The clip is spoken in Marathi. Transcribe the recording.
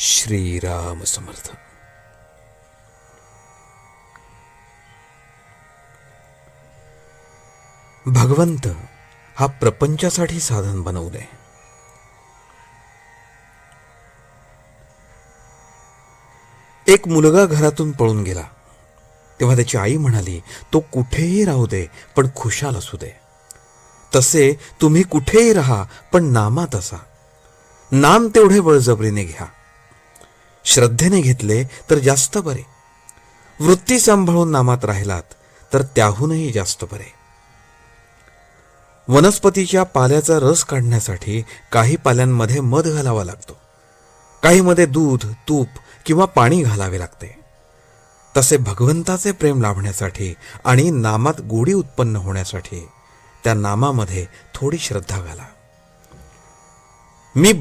श्रीराम समर्थ। भगवंत हा प्रपंचासाठी साधन बनवलंय एक मुलगा घरातून पळून गेला. तेव्हा त्याची आई म्हणाली तो कुठेही राहू दे पण खुशाल असू दे. तसे तुम्ही कुठेही राहा पण नामात असा. नाम तेवढे बळजबरीने घ्या. श्रद्धेने घेतले तर जास्त बरे. वृत्ती सांभाळून नामात राहिलात तर त्याहूनही जास्त बरे. वनस्पतीच्या पाल्याचा रस काढण्यासाठी काही पाल्यांमध्ये मध घालावा लागतो. काहीमध्ये दूध तूप किंवा पाणी घालावे लागते. तसे भगवंताचे प्रेम लाभण्यासाठी आणि नामात गोडी उत्पन्न होण्यासाठी त्या नामामध्ये थोडी श्रद्धा घाला. मी